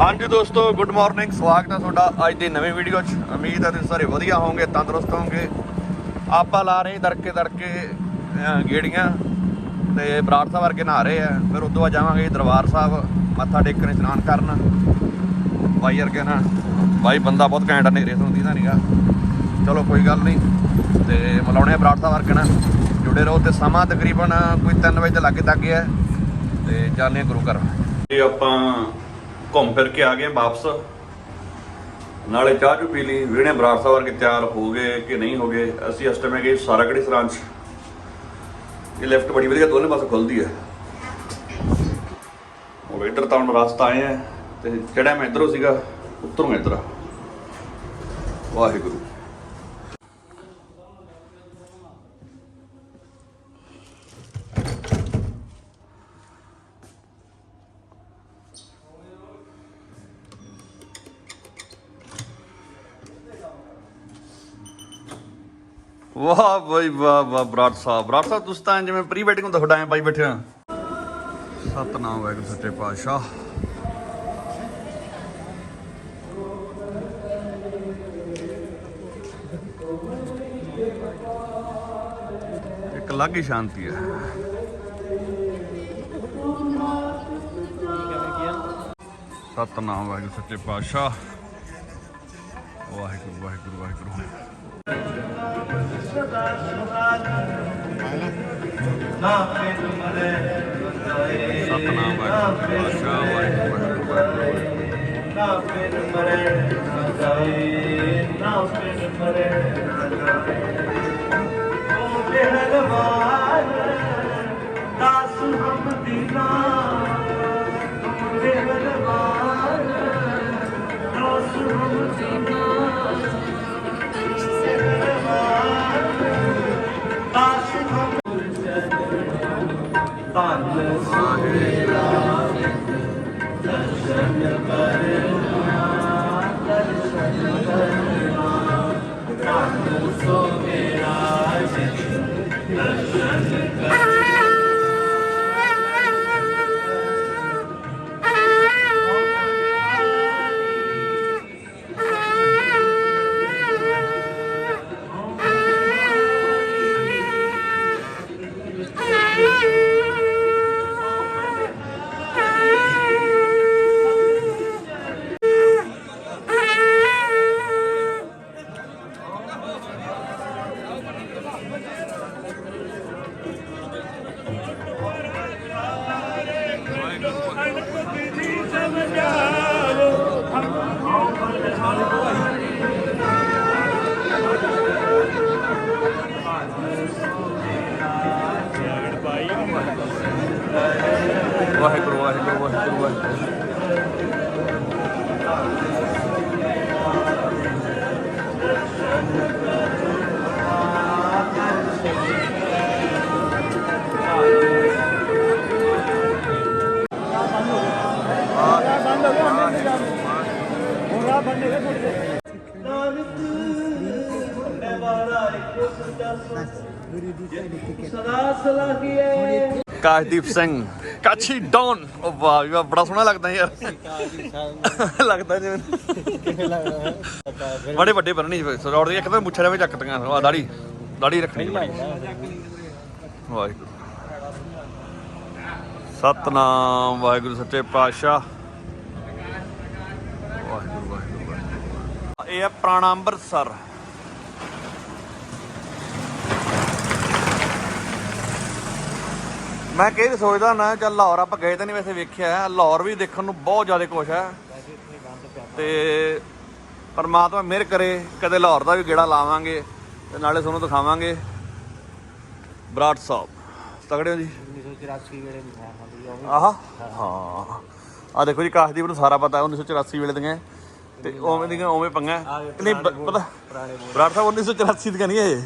ਹਾਂਜੀ ਦੋਸਤੋ good morning ਸਵਾਗਤ ਹੈ ਤੁਹਾਡਾ ਅੱਜ ਦੀ ਨਵੀਂ ਵੀਡੀਓ 'ਚ। ਉਮੀਦ ਹੈ ਤੁਸੀਂ ਸਾਰੇ ਵਧੀਆ ਹੋਵੋਗੇ, ਤੰਦਰੁਸਤ ਹੋਵੋਗੇ। ਆਪਾਂ ਲਾ ਰਹੇ ਦੜਕੇ ਦੜਕੇ ਗੇੜੀਆਂ ਤੇ ਬਰਾੜ ਸਾਹਿਬ ਵਰਗੇ ਨਹਾ ਰਹੇ ਆ। ਫਿਰ ਉਦੋਂ ਬਾਅਦ ਜਾਵਾਂਗੇ ਦਰਬਾਰ ਸਾਹਿਬ, ਮੱਥਾ ਟੇਕਣ, ਇਸ਼ਨਾਨ ਕਰਨ। ਬਾਈ ਵਰਗੇ ਨਾ, ਬਾਈ ਬੰਦਾ ਬਹੁਤ ਘੈਂਟ ਆ ਨੇਰੇ ਤੋਂ ਦੀਦਾ ਨਹੀਂਗਾ ਚਲੋ ਕੋਈ ਗੱਲ ਨਹੀਂ, ਤੇ ਮਿਲਾਉਣੇ ਆ ਬਰਾੜ ਸਾਹਿਬ ਵਰਗੇ ਨਾਲ ਜੁੜੇ ਰਹੋ ਤੇ ਸਮਾਂ ਤਕਰੀਬਨ ਕੋਈ 3 ਵਜੇ ਦੇ ਲਾਗੇ ਤੱਕ ਹੈ ਤੇ ਚੱਲਦੇ ਆ ਗੁਰੂ ਘਰ। ਇਹ ਆਪਾਂ ਘੁੰਮ ਫਿਰ ਕੇ ਆ ਗਏ ਵਾਪਸ। ਨਾਲੇ ਚਾਹ ਚੂ ਪੀ ਲਈ ਵੀਣੇ ਬਰਾੜ ਵਰਗੇ ਤਿਆਰ ਹੋ ਗਏ ਕਿ ਨਹੀਂ ਹੋ ਗਏ, ਅਸੀਂ ਇਸ ਟਾਈਮ ਗਏ ਸਾਰਾਗੜੀ ਸਰਾਂ 'ਚ ਇਹ ਲੈਫਟ ਬੜੀ ਵਧੀਆ, ਦੋਨੇ ਪਾਸੇ ਖੁੱਲਦੀ ਹੈ। ਉਹ ਇੱਧਰ ਤਾਂ ਹੁਣ ਰਸਤਾ ਆਏ ਆ ਤੇ ਜਿਹੜਾ ਮੈਂ ਇੱਧਰੋਂ ਸੀਗਾ, ਉੱਤਰੋਂ ਇੱਧਰ। ਆ। ਵਾਹਿਗੁਰੂ। ਵਾਹ ਬਈ, ਵਾਹ ਵਾਹ, ਬਰਾੜ ਸਾਹਿਬ। ਬਰਾੜ ਸਾਹਿਬ, ਤੁਸੀਂ ਤਾਂ ਜਿਵੇਂ ਪ੍ਰੀ ਵੈਡਿੰਗ ਹੁੰਦਾ, ਤੁਹਾਡਾ ਐ ਪਾਈ ਬੈਠੇ ਆ। ਸਤਨਾਮ, ਵਾਹਿਗੁਰੂ, ਸੱਚੇ ਪਾਤਸ਼ਾਹ। ਇੱਕ ਅਲੱਗ ਹੀ ਸ਼ਾਂਤੀ ਹੈ। ਸਤਨਾਮ, ਵਾਹਿਗੁਰੂ, ਸੱਚੇ ਪਾਤਸ਼ਾਹ। ਵਾਹਿਗੁਰੂ ਵਾਹਿਗੁਰੂ ਵਾਹਿਗੁਰੂ। ਸਤਨਾਮ ਵਾਹਿਗੁਰੂ ਸੱਚੇ ਪਾਤਸ਼ਾਹ ਵਾਹਿਗੁਰੂ ਵਾਹਿਗੁਰੂ ਵਾਹਿਗੁਰੂ ਨਾ ਫਿਰ ਮਰੇ ਨਾ ਨਾ ਫਿਰ ਮਰੇ ਨਾ ਵਾਹਿਗੁਰੂ ਵਾਹਿਗੁਰੂ ਵਾਹਿਗੁਰੂ ਵਾਹਿਗੁਰੂ। ਨਾਨਕ ਹੁੰਦੇ ਵਾਲਾ ਇੱਕ ਸੱਚਾ ਕਾਸ਼ਦੀਪ ਸਿੰਘ। ਕਾਛੀ ਡੌਨ। ਉਹ ਵਾਹ ਵੀ ਵਾਹ, ਬੜਾ ਸੋਹਣਾ ਲੱਗਦਾ ਯਾਰ। ਲੱਗਦਾ ਜਿਵੇਂ। ਬੜੇ ਵੱਡੇ ਬੰਨਣੀ ਸਰੌੜ ਦੀ ਇੱਕ ਤਾਂ ਮੁੱਛਾਂ ਵਿੱਚ ਚੱਕਦੀਆਂ ਆ ਦਾੜੀ ਦਾੜੀ ਰੱਖਣੀ ਵਾਹਿਗੁਰੂ। ਸਤਨਾਮ, ਵਾਹਿਗੁਰੂ ਸੱਚੇ ਪਾਤਸ਼ਾਹ। ਵਾਹਿਗੁਰੂ ਵਾਹਿਗੁਰੂ। ਇਹ ਹੈ ਪ੍ਰਾਣਾ ਅੰਮ੍ਰਿਤਸਰ। ਮੈਂ ਵਾਰੀ ਸੋਚਦਾ ਨਾ ਚੱਲ ਲਾਹੌਰ ਆਪਾਂ ਗਏ ਤਾਂ ਨਹੀਂ ਵੈਸੇ ਵੇਖਿਆ। ਲਾਹੌਰ ਵੀ ਦੇਖਣ ਨੂੰ ਬਹੁਤ ਜ਼ਿਆਦਾ ਕੁਛ ਹੈ। ਤੇ ਪਰਮਾਤਮਾ ਮਿਹਰ ਕਰੇ ਕਦੇ ਲਾਹੌਰ ਦਾ ਵੀ ਗੇੜਾ ਲਾਵਾਂਗੇ ਤੇ ਨਾਲੇ ਤੁਹਾਨੂੰ ਦਿਖਾਵਾਂਗੇ। ਬਰਾੜ ਸਾਹਿਬ ਤਗੜੇ ਹੋ ਜੀ? 1984 ਵੇਲੇ ਆਹ ਹਾਂ। ਆ ਦੇਖੋ ਜੀ ਕਾਸ਼ਦੀਪ ਨੂੰ ਸਾਰਾ ਪਤਾ 1984 ਵੇਲੇ ਦੀਆਂ। ਤੇ ਉਵੇਂ ਦੀਆਂ ਉਵੇਂ ਪੰਗਾ ਨਹੀਂ ਪਤਾ ਬਰਾੜ ਸਾਹਿਬ 1984 ਦੀਆਂ ਨਹੀਂ ਇਹ।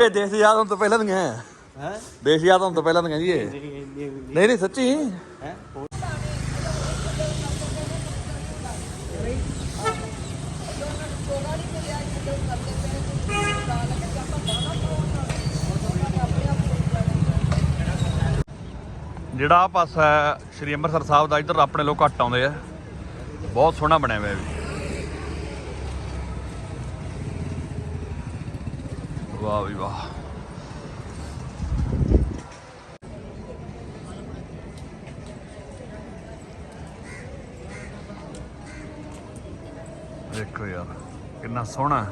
ਇਹ ਦੇਸ਼ ਯਾਦ ਹੋਣ ਤੋਂ ਪਹਿਲਾਂ ਦੀਆਂ ਹੈ? ਯਾਦ ਹੋਣ ਤੋਂ ਪਹਿਲਾਂ ਦੀਆਂ ਜੀ ਇਹ ਨਹੀਂ ਨਹੀਂ ਸੱਚੀ? ਹੈ? ਜਿਹੜਾ ਆ ਪਾਸਾ ਹੈ ਸ਼੍ਰੀ ਅੰਮ੍ਰਿਤਸਰ ਸਾਹਿਬ ਦਾ ਇੱਧਰ ਆਪਣੇ ਲੋਕ ਘੱਟ ਆਉਂਦੇ ਆ। ਬਹੁਤ ਸੋਹਣਾ ਬਣਿਆ ਹੋਇਆ ਵੀ। ਵਾਹ ਵੀ ਵਾਹ। ਕਿੰਨਾ ਸੋਹਣਾ ਹੈ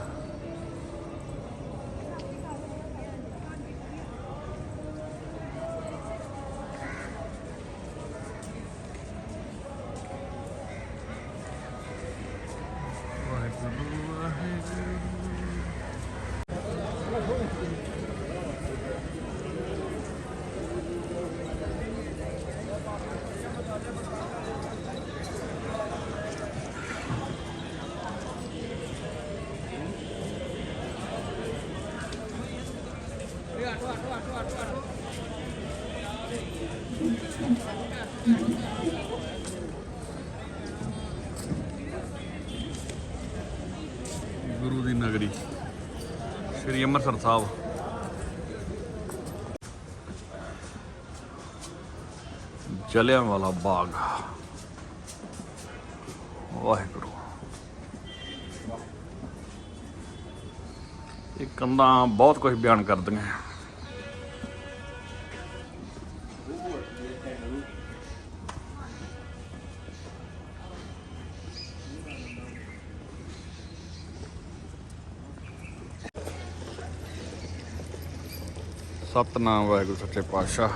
ਵਾਹਿਗੁਰੂ ਵਾਹਿਗੁਰੂ ਗੁਰੂ ਦੀ ਨਗਰੀ, ਸ੍ਰੀ ਅੰਮ੍ਰਿਤਸਰ ਸਾਹਿਬ। ਜਲਿਆਂਵਾਲਾ ਬਾਗ। ਵਾਹਿਗੁਰੂ। ਇਹ ਕੰਧਾਂ ਬਹੁਤ ਕੁਝ ਬਿਆਨ ਕਰਦੀਆਂ। ਸਤਨਾਮ ਵਾਹਿਗੁਰੂ ਸੱਚੇ ਪਾਤਸ਼ਾਹ।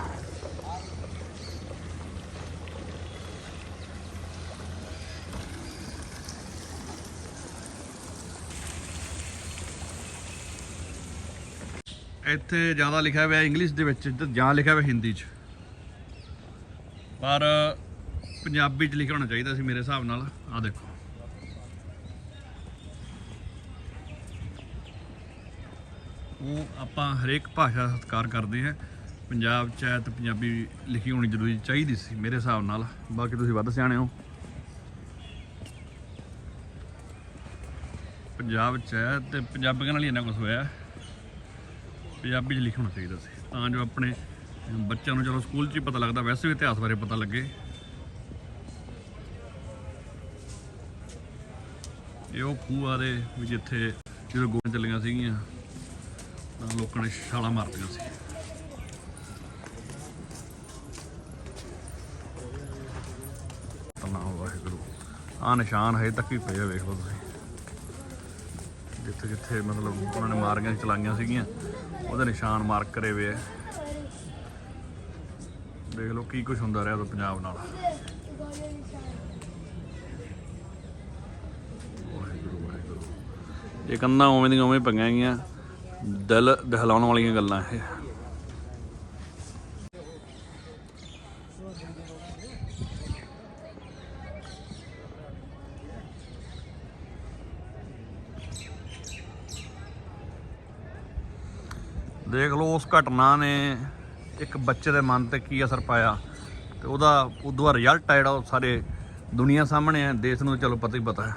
ਇੱਥੇ ਜ਼ਿਆਦਾ ਲਿਖਿਆ ਹੋਇਆ ਇੰਗਲਿਸ਼ ਦੇ ਵਿੱਚ ਜਾਂ ਲਿਖਿਆ ਹੋਇਆ ਹਿੰਦੀ 'ਚ। ਪਰ ਪੰਜਾਬੀ 'ਚ ਲਿਖਿਆ ਹੋਣਾ ਚਾਹੀਦਾ ਸੀ ਮੇਰੇ ਹਿਸਾਬ ਨਾਲ। ਆਹ ਦੇਖੋ। ਉਹ ਆਪਾਂ ਹਰੇਕ ਭਾਸ਼ਾ ਦਾ ਸਤਿਕਾਰ ਕਰਦੇ ਹਾਂ। ਪੰਜਾਬ ਚ ਹੈ ਤਾਂ ਪੰਜਾਬੀ ਲਿਖੀ ਹੋਣੀ ਜ਼ਰੂਰੀ ਚਾਹੀਦੀ ਸੀ, ਮੇਰੇ ਹਿਸਾਬ ਨਾਲ। ਬਾਕੀ ਤੁਸੀਂ ਵੱਧ ਸਿਆਣੇ ਹੋ। ਪੰਜਾਬ ਚ ਹੈ ਤੇ ਪੰਜਾਬੀਆਂ ਨਾਲ ਹੀ ਇੰਨਾ ਕੁਝ ਹੋਇਆ ਪੰਜਾਬੀ ਚ ਲਿਖਣਾ ਚਾਹੀਦਾ ਸੀ। ਤਾਂ ਜੋ ਆਪਣੇ ਬੱਚਿਆਂ ਨੂੰ ਚਲੋ ਸਕੂਲ 'ਚ ਹੀ ਪਤਾ ਲੱਗਦਾ, ਵੈਸੇ ਵੀ ਇਤਿਹਾਸ ਬਾਰੇ ਪਤਾ ਲੱਗੇ। ਇਹ ਉਹ ਖੂਹ ਆ ਦੇ ਵੀ ਜਿੱਥੇ ਜਦੋਂ ਗੋਲੀਆਂ ਚੱਲੀਆਂ ਸੀਗੀਆਂ ਲੋਕਾਂ ਨੇ ਛਾਲਾਂ ਮਾਰਤੀਆਂ ਸੀ। ਧੰਨਵਾਦ ਵਾਹਿਗੁਰੂ। ਆ ਨਿਸ਼ਾਨ ਹਜੇ ਤੱਕ ਵੀ ਪਏ ਆ, ਵੇਖ ਲਓ ਤੁਸੀਂ। ਜਿੱਥੇ ਜਿੱਥੇ ਮਤਲਬ ਉਹਨਾਂ ਨੇ ਮਾਰੀਆਂ ਚਲਾਈਆਂ ਸੀਗੀਆਂ, ਉਹਦੇ ਨਿਸ਼ਾਨ ਮਾਰਕ ਕਰੇ ਹੋਏ ਆ। ਦੇਖ ਲਓ ਕੀ ਕੁਝ ਹੁੰਦਾ ਰਿਹਾ ਉਦੋਂ ਪੰਜਾਬ ਨਾਲ। ਵਾਹਿਗੁਰੂ ਵਾਹਿਗੁਰੂ। ਇਹ ਕੰਨਾਂ ਉਵੇਂ ਦੀਆਂ ਉਵੇਂ ਪਈਆਂ ਗਈਆਂ ਦਿਲ ਦਹਿਲਾਉਣ ਵਾਲੀਆਂ ਗੱਲਾਂ ਇਹ। ਦੇਖ ਲਓ, ਉਸ ਘਟਨਾ ਨੇ ਇੱਕ ਬੱਚੇ ਦੇ ਮਨ ਤੇ ਕੀ ਅਸਰ ਪਾਇਆ ਤੇ ਉਹਦਾ ਉਦੋਂ ਦਾ ਰਿਜ਼ਲਟ ਆ ਜਿਹੜਾ ਉਹ ਸਾਰੇ ਦੁਨੀਆ ਸਾਹਮਣੇ ਹੈ ਦੇਸ਼ ਨੂੰ ਚਲੋ ਪਤਾ ਹੀ ਪਤਾ ਹੈ।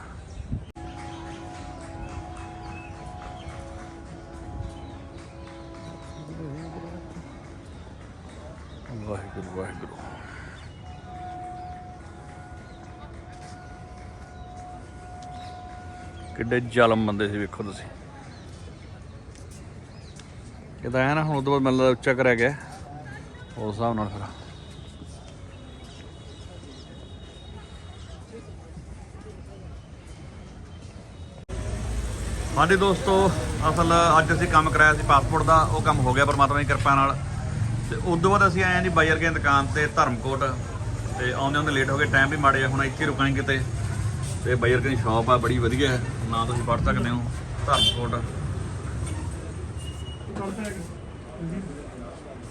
ਵਾਹਿਗੁਰੂ ਵਾਹਿਗੁਰੂ। ਕਿੱਡੇ ਜ਼ਾਲਮ ਬੰਦੇ ਸੀ ਵੇਖੋ ਤੁਸੀਂ। ਇਹ ਤਾਂ ਹੈ ਨਾ, ਹੁਣ ਉਦੋਂ ਬਾਅਦ ਮੈਨੂੰ ਉੱਚਾ ਕਰਿਆ ਗਿਆ। ਉਸ ਹਿਸਾਬ ਨਾਲ ਫਿਰ। ਹਾਂਜੀ ਦੋਸਤੋ, ਅਸਲ ਅੱਜ ਅਸੀਂ ਕੰਮ ਕਰਾਇਆ ਸੀ ਪਾਸਪੋਰਟ ਦਾ। ਉਹ ਕੰਮ ਹੋ ਗਿਆ ਪਰਮਾਤਮਾ ਦੀ ਕਿਰਪਾ ਨਾਲ। ਤੇ ਉਸ ਤੋਂ ਬਾਅਦ ਅਸੀਂ ਆਏ ਹਾਂ ਜੀ ਬਾਈਰ ਕੇ ਦੁਕਾਨ ਤੇ ਧਰਮਕੋਟ ਤੇ ਆਉਂਦੇ ਆਉਂਦੇ ਲੇਟ ਹੋ ਗਏ ਟਾਈਮ ਵੀ ਮਾੜੇ ਆ, ਹੁਣ ਇੱਥੇ ਰੁਕਾਂਗੇ ਕਿਤੇ। ਤੇ ਬਾਈਰ ਕੇ ਦੀ ਸ਼ਾਪ ਆ, ਬੜੀ ਵਧੀਆ ਨਾ ਤੁਸੀਂ ਪੜ੍ਹ ਸਕਦੇ ਹੋ, ਧਰਮਕੋਟ।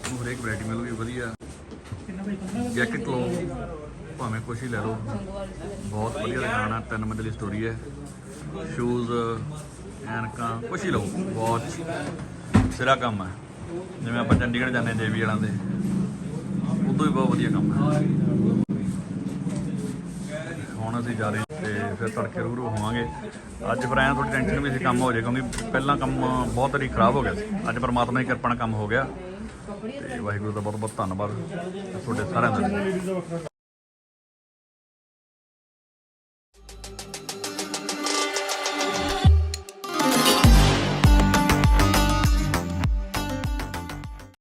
ਤੁਹਾਨੂੰ ਹਰੇਕ ਵੈਰਾਈਟੀ ਮਿਲੂਗੀ ਵਧੀਆ। ਜੈਕਟ ਲਓ, ਭਾਵੇਂ ਕੁਛ ਹੀ ਲੈ ਲਓ। ਬਹੁਤ ਵਧੀਆ ਦੁਕਾਨ ਆ, ਤਿੰਨ ਮੰਜ਼ਲੀ ਸਟੋਰੀ ਹੈ। ਸ਼ੂਜ਼ ਐਨਕਾਂ, ਕੁਛ ਹੀ ਲਓ। ਵਾਚ ਸਿਰਾ ਕੰਮ ਹੈ। ਜਿਵੇਂ ਆਪਾਂ ਚੰਡੀਗੜ੍ਹ ਜਾਂਦੇ ਜੇਵੀ ਵਾਲਾਂ ਦੇ ਉਦੋਂ ਹੀ ਬਹੁਤ ਵਧੀਆ ਕੰਮ ਹੈ। ਹੁਣ ਅਸੀਂ ਜਾ ਰਹੇ ਤੇ ਫਿਰ ਤੜਕੇ ਰੂਰੂ ਹੋਵਾਂਗੇ। ਅੱਜ ਫਿਰ ਐਂ ਥੋੜੀ ਟੈਨਸ਼ਨ ਵੀ ਸੀ, ਕੰਮ ਹੋ ਜਾਏ, ਕਿਉਂਕਿ ਪਹਿਲਾਂ ਕੰਮ ਬਹੁਤ ਵਾਰੀ ਖਰਾਬ ਹੋ ਗਿਆ ਸੀ। ਅੱਜ ਪਰਮਾਤਮਾ ਦੀ ਕਿਰਪਾ ਨਾਲ ਕੰਮ ਹੋ ਗਿਆ। ਤੇ ਵਾਹਿਗੁਰੂ ਦਾ ਬਹੁਤ ਬਹੁਤ ਧੰਨਵਾਦ ਤੁਹਾਡੇ ਸਾਰਿਆਂ ਦਾ।